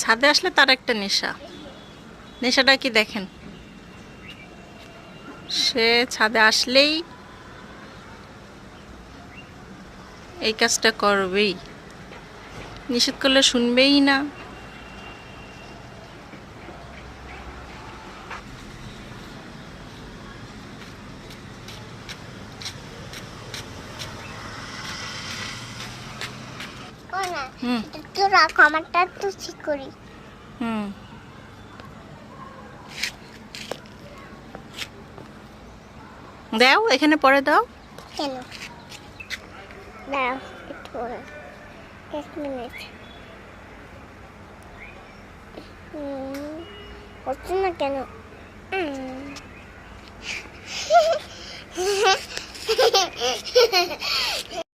ছাদে আসলে তার একটা নেশা। নেশাটা কি দেখেন? সে ছাদে আসলেই এই কাজটা করবেই। নিষেধ করলে শুনবেই না। না। একটু রাখো আমারটা ঠিক করি। হুম। দাও এখানে পরে দাও। কেন? একটু পরে। এক মিনিট। হচ্ছে না কেন।